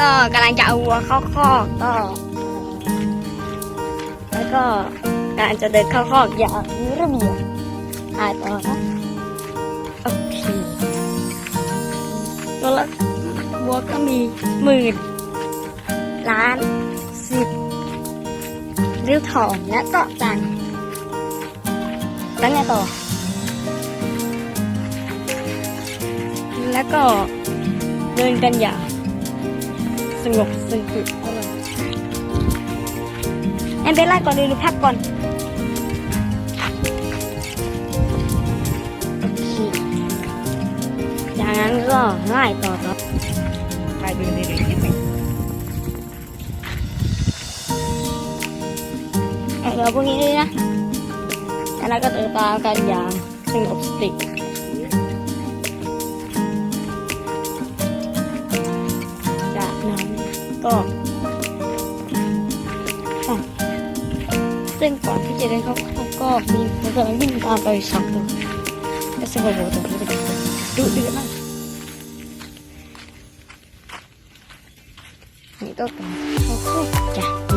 ก็กำลังจะเอาวัวเข้าคอกก็ แล้วก็กำลังจะเดินเข้าคอกอย่างมีระเบียบอ่าต่อนะโอเคตัวละวัวก็มีหมื่นล้านสิบริ้วทองและเก็จันแล้วไงต่อ แล้วก็เดินกันอย่าง สงบสงบแอนเบลล่ก่อนเดินดูพักก่อนโอเคจากนั้นก็ง่ายต่อต่อใครเป็นเด็กๆที่เป็นเอาเราพวกนี้ด้วยนะแล้วก็เดินตามกันอย่างสงบสติ ก็ซึ่งก่อนที่จะเดินเข้าเขาก็มีคนกำลังวิ่งตามไปสองตัวและสงบตัวนี้ก็ดูดุเดือดมากนี่ก็เป็นเขาก็จะ